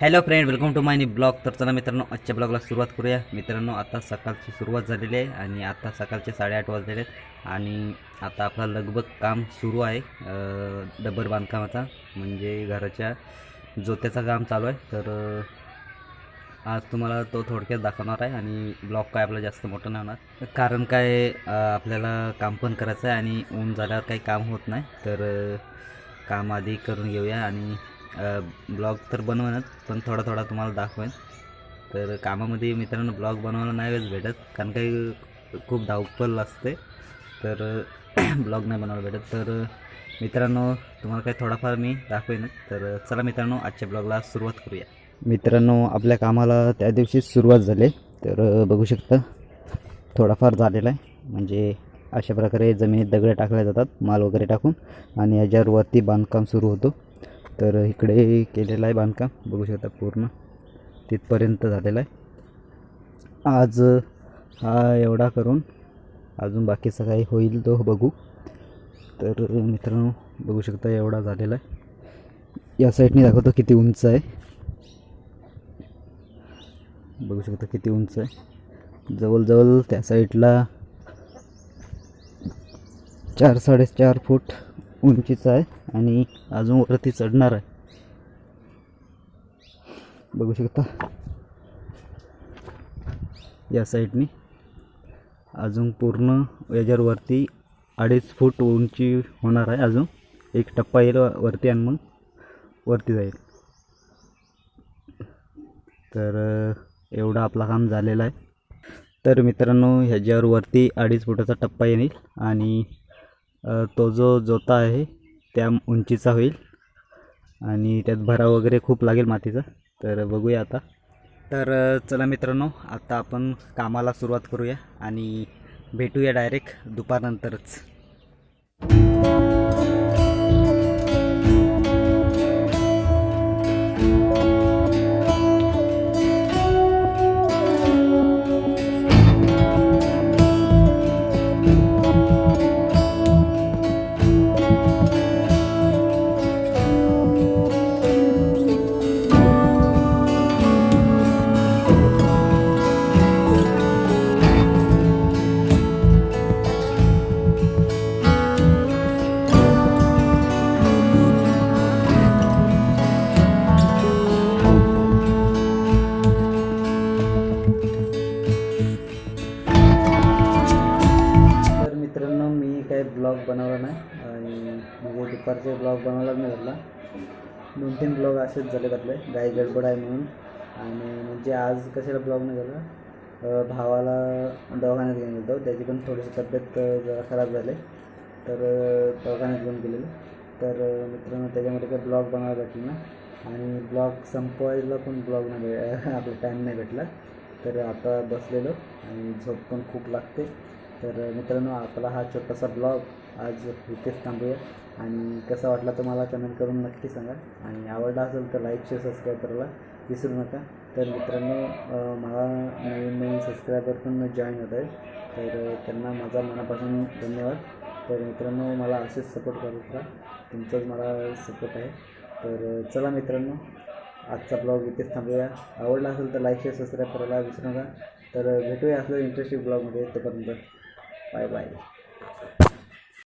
Hello friend welcome to my blog तर चला मित्रांनो आजच्या ब्लॉगला सुरुवात करूया. मित्रांनो आता सकाळची सुरुवात झालेली आहे आणि आता सकाळचे साडेआठ वाजलेले आहेत आणि आता आपला लगभग काम सुरू आहे डबर बांधकामाचा. म्हणजे घराच्या जोत्याचं काम चालू आहे. तर आज तुम्हाला तो थोडक्यात दाखवणार आहे आणि ब्लॉग काय आपला जास्त मोठं नाही होणार. कारण काय आपल्याला काम पण करायचं आहे आणि ऊन झाल्यावर काही काम होत नाही. तर काम आधी करून घेऊया आणि ब्लॉग तर बनवणार पण थोडा थोडा तुम्हाला दाखवेन. तर कामामध्ये मित्रांनो ब्लॉग बनवायला नाही वेळेस भेटत कारण काही खूप धावपल असते. तर ब्लॉग नाही बनवायला भेटत. तर मित्रांनो तुम्हाला काही थोडाफार मी दाखवेन. तर चला मित्रांनो आजच्या ब्लॉगला सुरुवात करूया. मित्रांनो आपल्या कामाला त्या दिवशी सुरुवात झाली. तर बघू शकता थोडाफार झालेला आहे. म्हणजे अशा प्रकारे जमिनीत दगडं टाकल्या जातात माल वगैरे टाकून. आणि याच्यावर वरती बांधकाम सुरू होतो. तर इकडे केलेलं आहे बांधकाम. बघू शकता पूर्ण. तिथपर्यंत झालेलं आहे. आज हा एवढा करून अजून बाकीचं काही होईल तो बघू. तर मित्रांनो बघू शकता एवढा झालेला आहे. या साईडने दाखवतो किती उंच आहे. बघू शकता किती उंच आहे. जवळजवळ त्या साईडला चार साडेचार फूट उंचीचा आहे. आणि अजून वरती चढणार आहे. बघू शकता. या साईडनी अजून पूर्ण याच्यावर वरती अडीच फूट उंची होणार आहे अजून. एक टप्पा येईल व- वरती आणि मग वरती जाईल. तर एवढा एवढं काम झालेलं आहे. तर मित्रांनो ह्याच्यावर वरती अडीच फुटाचा टप्पा येईल आणि तो जो जोता आहे त्या उंचीचा होईल. आणि त्यात भराव वगैरे खूप लागेल मातीचा. तर बघूया आता. तर चला मित्रांनो आता आपण कामाला सुरुवात करूया आणि भेटूया डायरेक्ट दुपारनंतरच. बनवला नाही. आणि म्हणजे दुपारचे ब्लॉग बनवलाच नाही घडला दोन तीन ब्लॉग असेच झाले घातले गाय गडबड आहे म्हणून. आणि म्हणजे आज कशाला ब्लॉग नाही झाला भावाला दवाखान्यात घेऊन गेलो त्याची पण थोडीशी तब्येत जरा खराब झाली. तर दवाखान्यात घेऊन गेलेलं. तर मित्रांनो त्याच्यामध्ये काही ब्लॉग बनवायला भेटलं ना आणि ब्लॉग संपवायला पण ब्लॉग नाही भे आपला टाईम नाही भेटला. तर आता बसलेलो. आणि झोप पण खूप लागते. तर मित्रांनो आपला हा छोटासा ब्लॉग आज इथेच थांबूया आणि कसा वाटला तर मला कमेंट करून नक्की सांगा. आणि आवडला असेल तर लाईक शेअर सबस्क्राईब करायला विसरू नका. तर मित्रांनो मला नवीन नवीन सबस्क्रायबर पण जॉईन होत आहेत. तर त्यांना माझा मनापासून धन्यवाद. तर मित्रांनो मला असेच सपोर्ट करत राहा. तुमचाच मला सपोर्ट आहे. तर चला मित्रांनो आजचा ब्लॉग इथेच थांबूया. आवडला असेल तर लाईक शेअर सबस्क्राईब करायला विसरू नका. तर भेटूया असलं इंटरेस्टिंग ब्लॉगमध्ये तोपर्यंत. Bye bye